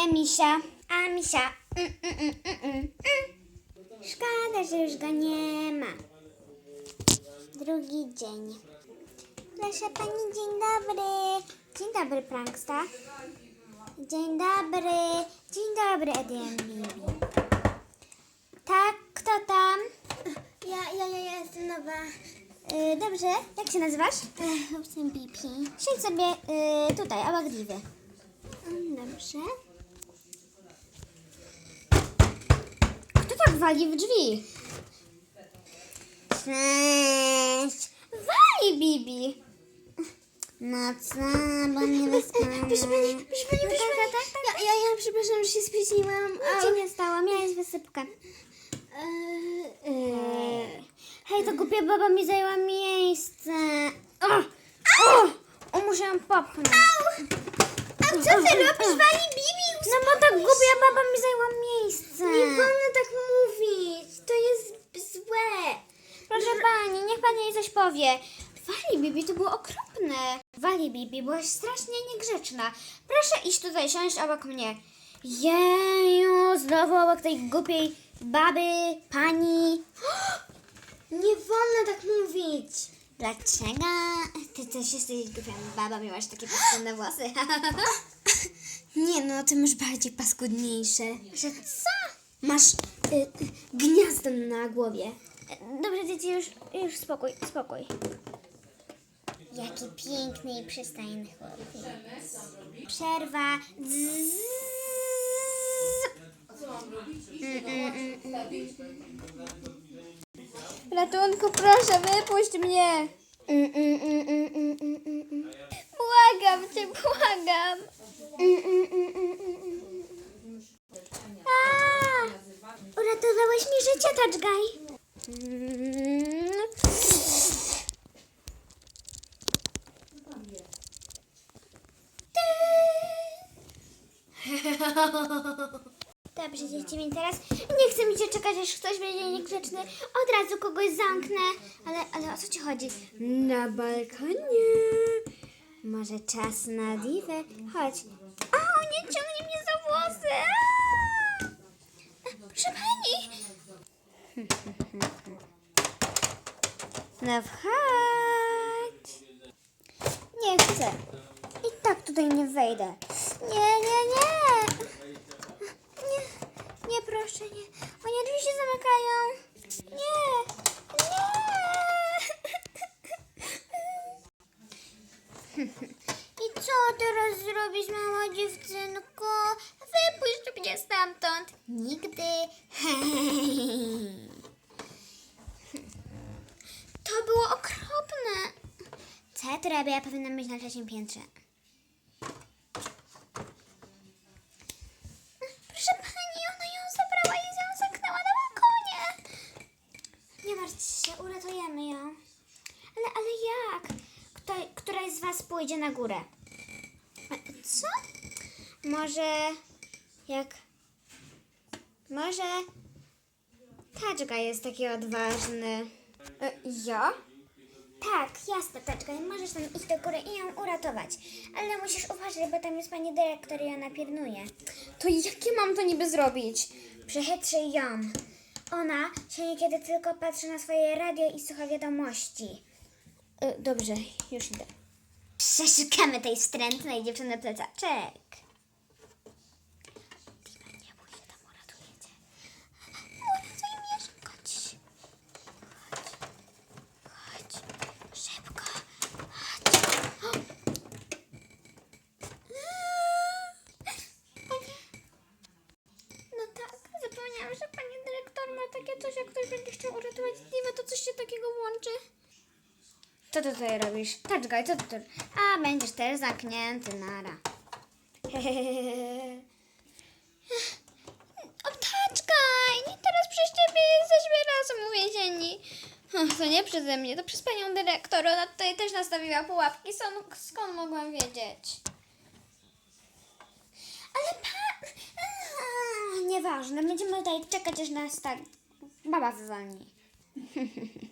Gdzie Misia? A Misia. Mm, mm, mm, mm, mm, mm. Szkoda, że już go nie ma. Drugi dzień. Proszę pani, dzień dobry. Dzień dobry, Pranksta. Dzień dobry. Dzień dobry, Edian. Tak, kto tam? Ja, ja, ja, ja jestem nowa. Y, dobrze, jak się nazywasz? Jestem Bibi. Siedź sobie y, tutaj, obok Diwy. Dobrze. Kto tak wali w drzwi? Cześć. Wali Bibi. No co, bo nie wyspałam. Proszę pani, proszę pani, proszę pani. tak. Ja, ja, ja przepraszam, że się spóźniłam. Nic się nie stało, miałeś wysypkę. Eee, Eee. Hej, to głupia baba mi zajęła miejsce. O! O! o ją popchnąć. A co ty robisz, Wali Bibi? No bo ta głupia baba mi zajęła miejsce. Nie wolno tak mówić. To jest złe. Proszę pani, niech pani jej coś powie. Wali Bibi to było okropne. Wali Bibi, byłaś strasznie niegrzeczna. Proszę iść tutaj, siąść obok mnie. Jeju, znowu obok tej głupiej baby, pani. Nie wolno tak mówić. Dlaczego? Ty też jesteś głupia baba, miałaś takie paskudne włosy. Nie no, ty masz bardziej paskudniejsze. Że co? Masz y, y, gniazdo na głowie. Dobrze, dzieci, już, już spokój, spokój. Jaki piękny i przystojny chłopiec. Przerwa. Mm, mm, mm, mm. Ratunku, proszę, wypuść mnie. Mm, mm, mm, mm, mm, mm, mm, mm. Błagam cię, błagam. Uratowałeś mi życie. Mm. Dobrze, dzieci, więc teraz nie chcę mi się czekać, aż ktoś będzie niegrzeczny. Od razu kogoś zamknę. Ale, ale o co ci chodzi? Na balkonie. Może czas na diwę? Chodź. O, nie ciągnie mnie za włosy. Aaa! Proszę pani. No wchodź. Nie chcę. I tak tutaj nie wejdę. Nie, nie, nie. Nie, nie proszę, nie. O nie, drzwi się zamykają. Nie, nie. I co teraz zrobić, mała dziewczynko? Wypuść mnie stamtąd. Nigdy. To było okropne. Co ja tu robię? Ja powinnam być na trzecim piętrze. Kto, któraś z was pójdzie na górę? Co? Może jak... Może... Taczka jest taki odważny. E, ja? Tak, jasne, Taczka. Możesz tam iść do góry i ją uratować. Ale musisz uważać, bo tam jest pani dyrektor i ona pilnuje. To jakie mam to niby zrobić? Przechytrzyj ją. Ona się niekiedy tylko patrzy na swoje radio i słucha wiadomości. E, dobrze, już idę. Przeszukamy tej wstrętnej dziewczyny plecaczek. Diva, nie bój się, tam uratuje cię. Uratuj mnie, szybko. Chodź. Chodź. Szybko. Chodź. No tak, zapomniałam, że pani dyrektor ma takie coś, jak ktoś będzie chciał uratować Diva, to coś się takiego włączy. Co ty tutaj robisz? Taczgaj, co ty tu... A, będziesz też zamknięty, nara. O, Taczgaj! Nie teraz przez ciebie jesteśmy razem uwięzieni. Ach, To nie przeze mnie, to przez panią dyrektor. Ona tutaj też nastawiła pułapki. Skąd, skąd mogłam wiedzieć? Ale pan... Nieważne, będziemy tutaj czekać, aż nas tak baba wywalni.